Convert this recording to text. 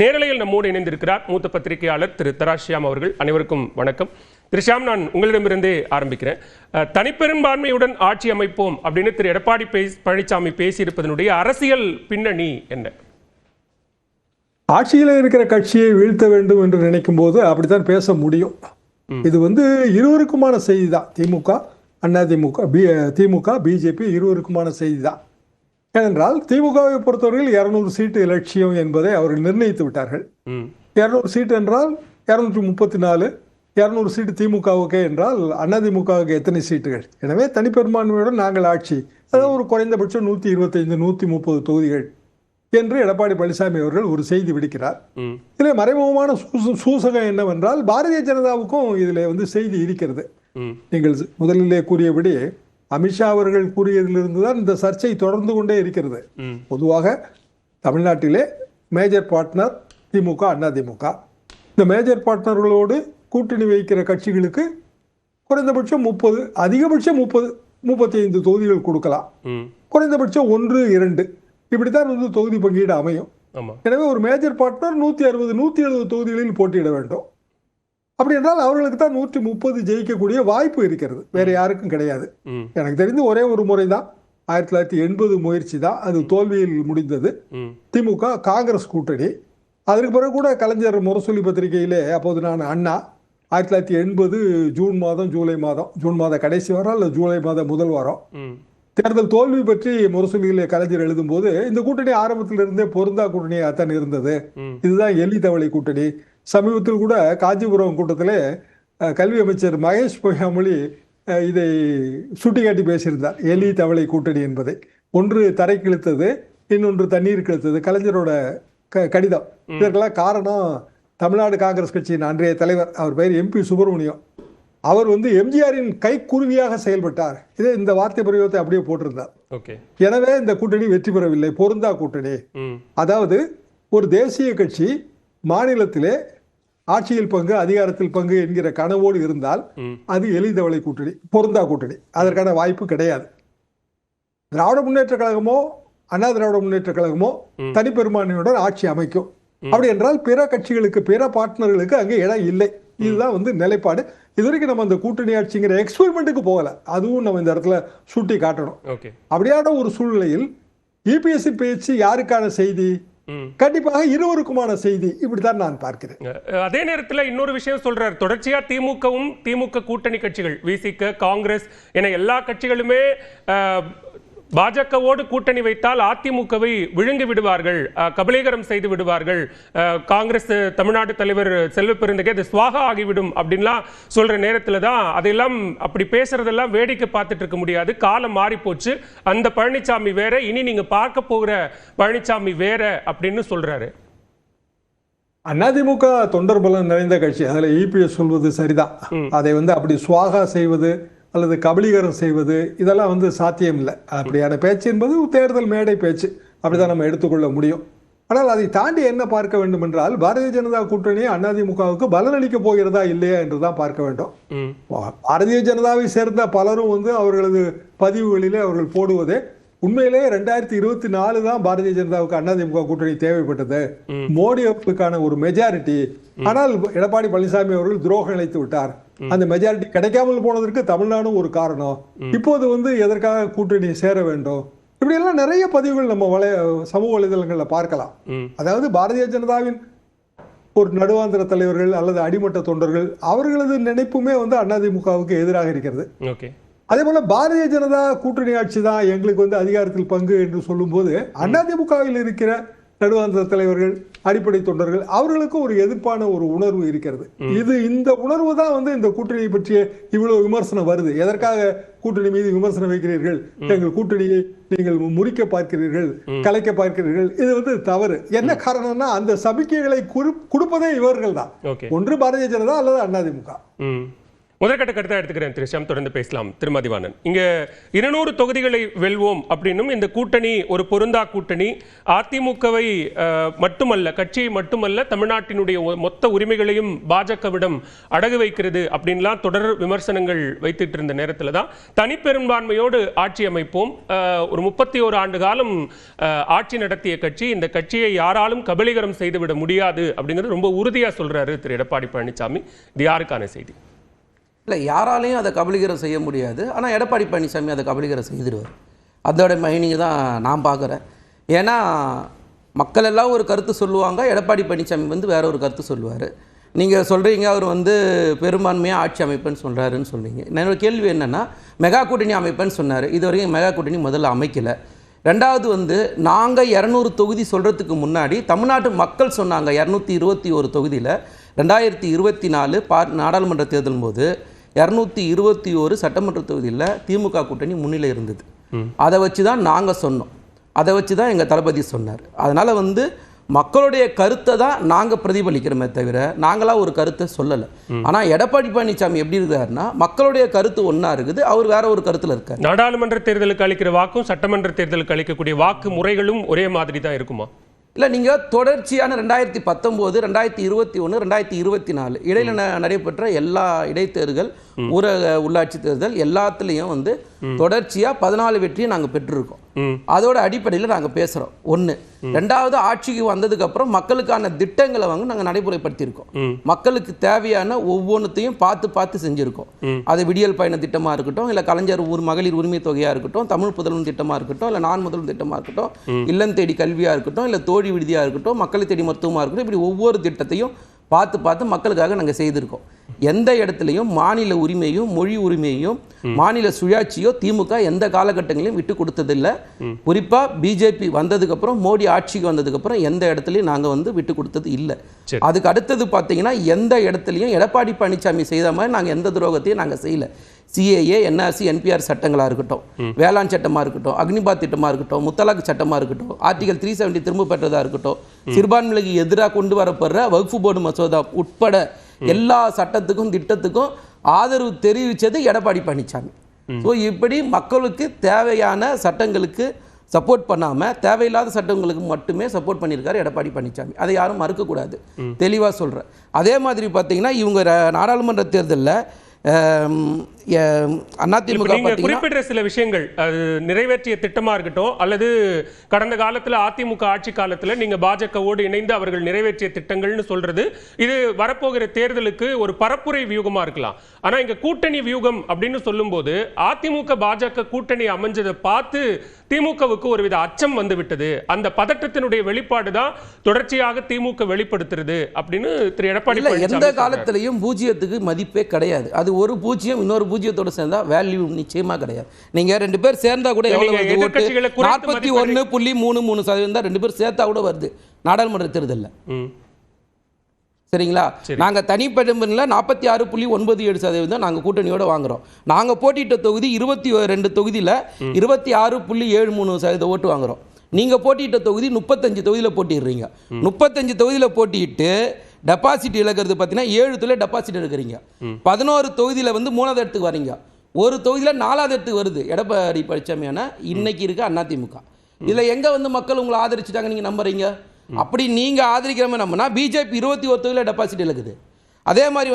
நேரலையில் நம்மோடு இணைந்திருக்கிறார் மூத்த பத்திரிகையாளர் திரு தராஷியாம் அவர்கள். அனைவருக்கும் வணக்கம். திரு ஷியாம் நான் உங்களிடமிருந்தே ஆரம்பிக்கிறேன். தனிப்பெரும்பான்மையுடன் ஆட்சி அமைப்போம் அப்படின்னு திரு எடப்பாடி பழனிசாமி பேசியிருப்பதனுடைய அரசியல் பின்னணி என்ன? ஆட்சியில் இருக்கிற கட்சியை வீழ்த்த வேண்டும் என்று நினைக்கும் போது அப்படித்தான் பேச முடியும். இது வந்து இருவருக்குமான செய்தி தான். திமுக அதிமுக பி திமுக பிஜேபி இருவருக்குமான செய்தி தான். ஏனென்றால் திமுகவை பொறுத்தவரையில் இருநூறு சீட்டு லட்சியம் என்பதை அவர்கள் நிர்ணயித்து விட்டார்கள். இரநூறு சீட் என்றால் இரநூற்றி முப்பத்தி நாலு இரநூறு சீட்டு திமுகவுக்கு என்றால் அதிமுகவுக்கு எத்தனை சீட்டுகள்? எனவே தனிப்பெரும்பான்மையுடன் நாங்கள் ஆட்சி. அதாவது ஒரு குறைந்தபட்சம் நூற்றி இருபத்தைந்து நூற்றி முப்பது தொகுதிகள் என்று எடப்பாடி பழனிசாமி அவர்கள் ஒரு செய்தி விடுக்கிறார். இதில் மறைமுகமான சூச சூசகம் என்னவென்றால் பாரதிய ஜனதாவுக்கும் இதில் வந்து செய்தி இருக்கிறது. நீங்கள் முதலிலே கூறியபடி அமித்ஷா அவர்கள் கூறியதிலிருந்து தான் இந்த சர்ச்சை தொடர்ந்து கொண்டே இருக்கிறது. பொதுவாக தமிழ்நாட்டிலே மேஜர் பார்ட்னர் திமுக அதிமுக இந்த மேஜர் பார்ட்னர்களோடு கூட்டணி வைக்கிற கட்சிகளுக்கு குறைந்தபட்சம் முப்பது அதிகபட்சம் முப்பது முப்பத்தி ஐந்து தொகுதிகள் கொடுக்கலாம். குறைந்தபட்சம் ஒன்று இரண்டு. இப்படித்தான் வந்து தொகுதி பங்கீடு அமையும். எனவே ஒரு மேஜர் பார்ட்னர் நூற்றி அறுபது நூற்றி எழுபது தொகுதிகளில் போட்டியிட வேண்டும். அப்படி என்றால் அவர்களுக்கு தான் நூற்றி முப்பது ஜெயிக்கக்கூடிய வாய்ப்பு இருக்கிறது. வேற யாருக்கும் கிடையாது. எனக்கு தெரிந்து ஒரே ஒரு முறை தான் ஆயிரத்தி தொள்ளாயிரத்தி எண்பது முயற்சி தான் அது தோல்வியில் முடிந்தது. திமுக காங்கிரஸ் கூட்டணி. அதற்கு பிறகு கூட கலைஞர் முரசொலி பத்திரிகையிலே அப்போது நான் அண்ணா ஆயிரத்தி தொள்ளாயிரத்தி எண்பது ஜூன் மாதம் ஜூலை மாதம் ஜூன் மாத கடைசி வாரம் இல்லை ஜூலை மாத முதல் வாரம். தேர்தல் தோல்வி பற்றி முரசொலியிலே கலைஞர் எழுதும்போது இந்த கூட்டணி ஆரம்பத்திலிருந்தே பொருந்தா கூட்டணியாகத்தான் இருந்தது. ம். இதுதான் எலி தவளை கூட்டணி. சமீபத்தில் கூட காஞ்சிபுரம் கூட்டத்தில் கல்வி அமைச்சர் மகேஷ் பொய்யாமொழி இதை சுட்டிக்காட்டி பேசியிருந்தார். எலி தவளை கூட்டணி என்பதை. ஒன்று தரை கிழித்தது இன்னொன்று தண்ணீர் கிழித்தது கலைஞரோட க கடிதம். இதற்கெல்லாம் காரணம் தமிழ்நாடு காங்கிரஸ் கட்சியின் அன்றைய தலைவர். அவர் பெயர் எம்பி சுப்பிரமணியம். அவர் வந்து எம்ஜிஆரின் கைக்குருவியாக செயல்பட்டார். இதே இந்த வார்த்தை பிரயோகத்தை அப்படியே போட்டிருந்தார். ஓகே. எனவே இந்த கூட்டணி வெற்றி பெறவில்லை. பொருந்தா கூட்டணி. அதாவது ஒரு தேசிய கட்சி மாநிலத்திலே ஆட்சியில் பங்கு அதிகாரத்தில் பங்கு என்கிற கனவோடு இருந்தால் அது எளிதவளை கூட்டணி பொருந்தா கூட்டணி. அதற்கான வாய்ப்பு கிடையாது. திராவிட முன்னேற்ற கழகமோ அண்ணா திராவிட முன்னேற்ற கழகமோ தனிப்பெரும்பான்மையுடன் ஆட்சி அமைக்கும். அப்படி என்றால் பிற கட்சிகளுக்கு பிற பார்ட்னர்களுக்கு அங்கே இடம் இல்லை. இதுதான் வந்து நிலைப்பாடு. இதுவரைக்கும் நம்ம அந்த கூட்டணி ஆட்சிங்கிற எக்ஸ்பெரிமெண்ட்டுக்கு போகல. அதுவும் நம்ம இந்த இடத்துல சுட்டி காட்டணும். அப்படியான ஒரு சூழ்நிலையில் இபிஎஸ்சி பேச்சு யாருக்கான செய்தி? கண்டிப்பாக இருவருக்குமான செய்தி இப்படித்தான் நான் பார்க்கிறேன். அதே நேரத்துல இன்னொரு விஷயம் சொல்றாரு. தொடர்ச்சியா திமுகவும் திமுக கூட்டணி கட்சிகள் விசிக காங்கிரஸ் என எல்லா கட்சிகளுமே பாஜகவோடு கூட்டணி வைத்தால் அதிமுகவை விழுங்கி விடுவார்கள் கபலீகரம் செய்து விடுவார்கள் காங்கிரஸ் தமிழ்நாடு தலைவர் செல்வ பெருந்தகை அது சுவாகா ஆகிவிடும் அப்படின்லாம் சொல்ற நேரத்துல தான் அதெல்லாம் அப்படி பேசுறதெல்லாம் வேடிக்கை பார்த்துட்டு இருக்க முடியாது. காலம் மாறி போச்சு அந்த பழனிசாமி வேற இனி நீங்க பார்க்க போகிற பழனிசாமி வேற அப்படின்னு சொல்றாரு. அதிமுக தொண்டர் பலம் நிறைந்த கட்சி. அதில் இபிஎஸ் சொல்வது சரிதான். அதை வந்து அப்படி சுவாகா செய்வது அல்லது கபலீகரம் செய்வது இதெல்லாம் வந்து சாத்தியம் இல்லை அப்படியான பேச்சு என்பது தேர்தல் மேடை பேச்சு. அப்படிதான் நம்ம எடுத்துக்கொள்ள முடியும். ஆனால் அதை தாண்டி என்ன பார்க்க வேண்டும் என்றால் பாரதிய ஜனதா கூட்டணி அதிமுகவுக்கு பலனளிக்க போகிறதா இல்லையா என்று தான் பார்க்க வேண்டும். பாரதிய ஜனதாவை சேர்ந்த பலரும் வந்து அவர்களது பதிவுகளிலே அவர்கள் போடுவதே உண்மையிலே ரெண்டாயிரத்தி இருபத்தி நாலு தான் பாரதிய ஜனதாவுக்கு அதிமுக கூட்டணி தேவைப்பட்டது. மோடி அவர்களுக்கான ஒரு மெஜாரிட்டி ஆனால் எடப்பாடி பழனிசாமி அவர்கள் துரோகம் இழைத்து விட்டார். அந்த மெஜாரிட்டி கிடைக்காமல் போனதற்கு தமிழ்நாடும் ஒரு காரணம். இப்போது வந்து எதற்காக கூட்டணி சேர வேண்டும்? இப்படியெல்லாம் நிறைய பதிவுகள் நம்ம வலை சமூக வலைதளங்களில் பார்க்கலாம். அதாவது பாரதிய ஜனதாவின் ஒரு நடுவாந்திர தலைவர்கள் அல்லது அடிமட்ட தொண்டர்கள் அவர்களது நினைப்புமே வந்து அதிமுகவுக்கு எதிராக இருக்கிறது. அதே போல பாரதிய ஜனதா கூட்டணி ஆட்சி தான் எங்களுக்கு வந்து அதிகாரத்தில் பங்கு என்று சொல்லும்போது அதிமுகவில் இருக்கிற நடுவாந்திர தலைவர்கள் அடிப்படை தொண்டர்கள் அவர்களுக்கு ஒரு எதிர்ப்பான ஒரு உணர்வு இருக்கிறது. இது இந்த உணர்வு தான் வந்து இந்த கூட்டணியை பற்றிய இவ்வளவு விமர்சனம் வருது. எதற்காக கூட்டணி மீது விமர்சனம் வைக்கிறீர்கள்? எங்கள் கூட்டணியை நீங்கள் முறிக்க பார்க்கிறீர்கள் கலைக்க பார்க்கிறீர்கள். இது வந்து தவறு. என்ன காரணம்னா அந்த சமிக்கைகளை குறி- கொடுப்பதே இவர்கள் தான் ஒன்று பாரதிய ஜனதா அல்லது அதிமுக முதற்கட்ட கருத்தா எடுத்துக்கிறேன் திரு ஷாம் தொடர்ந்து பேசலாம். திருமதிவாணன். இங்க இருநூறு தொகுதிகளை வெல்வோம் அப்படின்னும் இந்த கூட்டணி ஒரு பொருந்தா கூட்டணி அதிமுகவை மட்டுமல்ல கட்சியை மட்டுமல்ல தமிழ்நாட்டினுடைய மொத்த உரிமைகளையும் பாஜகவிடம் அடகு வைக்கிறது அப்படின்லாம் தொடர் விமர்சனங்கள் வைத்துட்டு இருந்த நேரத்தில் தான் தனிப்பெரும்பான்மையோடு ஆட்சி அமைப்போம். ஒரு முப்பத்தி ஓரு ஆண்டு காலம் ஆட்சி நடத்திய கட்சி இந்த கட்சியை யாராலும் கபலீகரம் செய்துவிட முடியாது அப்படிங்கிறது ரொம்ப உறுதியா சொல்றாரு திரு எடப்பாடி பழனிசாமி. இது யாருக்கான செய்தி? இல்லை யாராலையும் அதை கபலீகரம் செய்ய முடியாது. ஆனால் எடப்பாடி பழனிசாமி அதை கபலீகரம் செய்திருவார். அதோட மைனிங் தான் நான் பார்க்குறேன். ஏன்னா மக்கள் எல்லாம் ஒரு கருத்து சொல்லுவாங்க எடப்பாடி பழனிசாமி வந்து வேற ஒரு கருத்து சொல்லுவார். நீங்கள் சொல்கிறீங்க அவர் வந்து பெரும்பான்மையாக ஆட்சி அமைப்புன்னு சொல்கிறாருன்னு சொல்கிறீங்க. என்னோட கேள்வி என்னென்னா மெகா கூட்டணி அமைப்புன்னு சொன்னார். இது வரைக்கும் மெகா கூட்டணி முதல்ல அமைக்கலை. ரெண்டாவது வந்து நாங்கள் இரநூறு தொகுதி சொல்கிறதுக்கு முன்னாடி தமிழ்நாட்டு மக்கள் சொன்னாங்க இரநூத்தி இருபத்தி ஒரு தொகுதியில். ரெண்டாயிரத்தி இருபத்தி நாலு பா நாடாளுமன்ற தேர்தல் போது இரநூத்தி இருபத்தி ஒரு சட்டமன்ற தொகுதியில் திமுக கூட்டணி முன்னிலை இருந்தது. அதை வச்சு தான் நாங்கள் சொன்னோம். அதை வச்சு தான் எங்கள் தளபதி சொன்னார். அதனால் வந்து மக்களுடைய கருத்தை தான் நாங்கள் பிரதிபலிக்கிறோமே தவிர நாங்களாக ஒரு கருத்தை சொல்லலை. ஆனால் எடப்பாடி பழனிசாமி எப்படி இருக்காருன்னா மக்களுடைய கருத்து ஒன்றா இருக்குது அவர் வேற ஒரு கருத்தில் இருக்கார். நாடாளுமன்ற தேர்தலுக்கு அளிக்கிற வாக்கும் சட்டமன்ற தேர்தலுக்கு அளிக்கக்கூடிய வாக்கு முறைகளும் ஒரே மாதிரி தான் இருக்குமா? இல்லை நீங்கள் தொடர்ச்சியான ரெண்டாயிரத்தி பத்தொம்போது ரெண்டாயிரத்தி இருபத்தி ஒன்று ரெண்டாயிரத்தி இருபத்தி நாலு. இடையில நடைபெற்ற எல்லா இடைத்தேர்தல் ஊரக உள்ளாட்சி தேர்தல் எல்லாத்துலேயும் வந்து தொடர்ச்சியாக பதினாலு வெற்றியை நாங்கள் பெற்றிருக்கோம். அதோட அடிப்படையில் நாங்கள் பேசுகிறோம் ஒன்று ரெண்டாவது ஆட்சிக்கு வந்ததுக்கப்புறம் மக்களுக்கான திட்டங்களை வந்து நாங்கள் நடைமுறைப்படுத்தியிருக்கோம். மக்களுக்கு தேவையான ஒவ்வொன்றுத்தையும் பார்த்து பார்த்து செஞ்சுருக்கோம். அது விடியல் பயண திட்டமாக இருக்கட்டும் இல்லை கலைஞர் ஊர் மகளிர் உரிமை தொகையாக இருக்கட்டும் தமிழ் புதல்வன் திட்டமாக இருக்கட்டும் இல்லை நான் முதல்வன் திட்டமாக இருக்கட்டும் இல்லம் தேடி கல்வியாக இருக்கட்டும் இல்லை தோழி விடுதியாக இருக்கட்டும் மக்களை தேடி மருத்துவமாக இருக்கட்டும் இப்படி ஒவ்வொரு திட்டத்தையும் பார்த்து பார்த்து மக்களுக்காக நாங்கள் செய்திருக்கோம். எந்த இடத்துலையும் மாநில உரிமையும் மொழி உரிமையும் மாநில சுயாட்சியோ திமுக எந்த காலகட்டங்களையும் விட்டு கொடுத்ததில்லை. குறிப்பாக பிஜேபி வந்ததுக்கப்புறம் மோடி ஆட்சிக்கு வந்ததுக்கப்புறம் எந்த இடத்துலையும் நாங்கள் வந்து விட்டு கொடுத்தது இல்லை. அதுக்கு அடுத்தது பார்த்தீங்கன்னா எந்த இடத்துலையும் எடப்பாடி பழனிசாமி செய்த மாதிரி நாங்கள் எந்த துரோகத்தையும் நாங்கள் செய்யல. சிஏஏ என்ஆர்சி என்பிஆர் சட்டங்களாக இருக்கட்டும். வேளாண் சட்டமாக இருக்கட்டும் அக்னிபாத் திட்டமாக இருக்கட்டும் முத்தலாக் சட்டமாக இருக்கட்டும் ஆர்டிகல் த்ரீ செவன்ட்டி திரும்ப பெற்றதாக இருக்கட்டும் சிறுபான்மைகளுக்கு எதிராக கொண்டு வரப்படுற வகுப்பு போர்டு மசோதா உட்பட எல்லா சட்டத்துக்கும் திட்டத்துக்கும் ஆதரவு தெரிவித்தது எடப்பாடி பழனிசாமி ஸோ இப்படி மக்களுக்கு தேவையான சட்டங்களுக்கு சப்போர்ட் பண்ணாமல் தேவையில்லாத சட்டங்களுக்கு மட்டுமே சப்போர்ட் பண்ணியிருக்காரு எடப்பாடி பழனிசாமி அதை யாரும் மறுக்கக்கூடாது. தெளிவாக சொல்கிறேன் அதே மாதிரி பார்த்தீங்கன்னா இவங்க நாடாளுமன்ற தேர்தலில் அதிமுக குறிப்பிடுற சில விஷயங்கள் அது நிறைவேற்றிய திட்டமா இருக்கட்டும் அல்லது கடந்த காலத்துல அதிமுக ஆட்சி காலத்துல நீங்க பாஜகவோடு இணைந்து அவர்கள் நிறைவேற்றிய திட்டங்கள்னு சொல்றது இது வரப்போகிற தேர்தலுக்கு ஒரு பரப்புரை வியூகமா இருக்கலாம். ஆனா இங்க கூட்டணி வியூகம் அப்படின்னு சொல்லும்போது அதிமுக பாஜக கூட்டணி அமைஞ்சதை பார்த்து திமுகவுக்கு ஒருவித அச்சம் வந்து விட்டது அந்த பதட்டத்தினுடைய வெளிப்பாடு தான் தொடர்ச்சியாக திமுக வெளிப்படுத்துறது அப்படின்னு திரு எடப்பாடி எந்த. காலத்திலையும் பூஜ்ஜியத்துக்கு மதிப்பே கிடையாது. அது ஒரு பூஜ்ஜியம் இன்னொரு பூஜ்ஜியத்தோட சேர்ந்தா வேல்யூ நிச்சயமா கிடையாது. நீங்க ரெண்டு பேர் சேர்ந்தா கூட வருது ஓட்டு? நாற்பத்தி ஒன்று புள்ளி மூணு மூணு சதவீதம் தான் ரெண்டு பேர் சேர்த்தா கூட வருது. நாடாளுமன்ற தேர்தலில். சரிங்களா? நாங்க தனிப்பெரும்பில் நாற்பத்தி ஆறு புள்ளி ஒன்பது ஏழு சதவீதம் நாங்க கூட்டணியோட வாங்குறோம். நாங்க போட்டியிட்ட தொகுதி இருபத்தி ரெண்டு தொகுதியில இருபத்தி ஆறு புள்ளி ஏழு மூணு சதவீத ஓட்டு வாங்குறோம். நீங்க போட்டியிட்ட தொகுதி முப்பத்தஞ்சு தொகுதியில போட்டிடுறீங்க முப்பத்தஞ்சு தொகுதியில போட்டியிட்டு டெபாசிட் இழக்கிறது பார்த்தீங்கன்னா ஏழு தொழில் டெபாசிட் எடுக்கிறீங்க. பதினோரு தொகுதியில வந்து மூணாவது இடத்துக்கு வரீங்க. ஒரு தொகுதியில நாலாவது இடத்துக்கு வருது. எடப்பாடி பழனிசாமியான இன்னைக்கு இருக்க அதிமுக. இதுல எங்க வந்து மக்கள் உங்களை ஆதரிச்சுட்டாங்க நீங்க நம்புறீங்க? அப்படி நீங்க ஆதரிக்கிற மாதிரி நம்பினா பிஜேபி இருபத்தி ஒரு தொகுதியில டெபாசிட் இழக்குது. அதே மாதிரி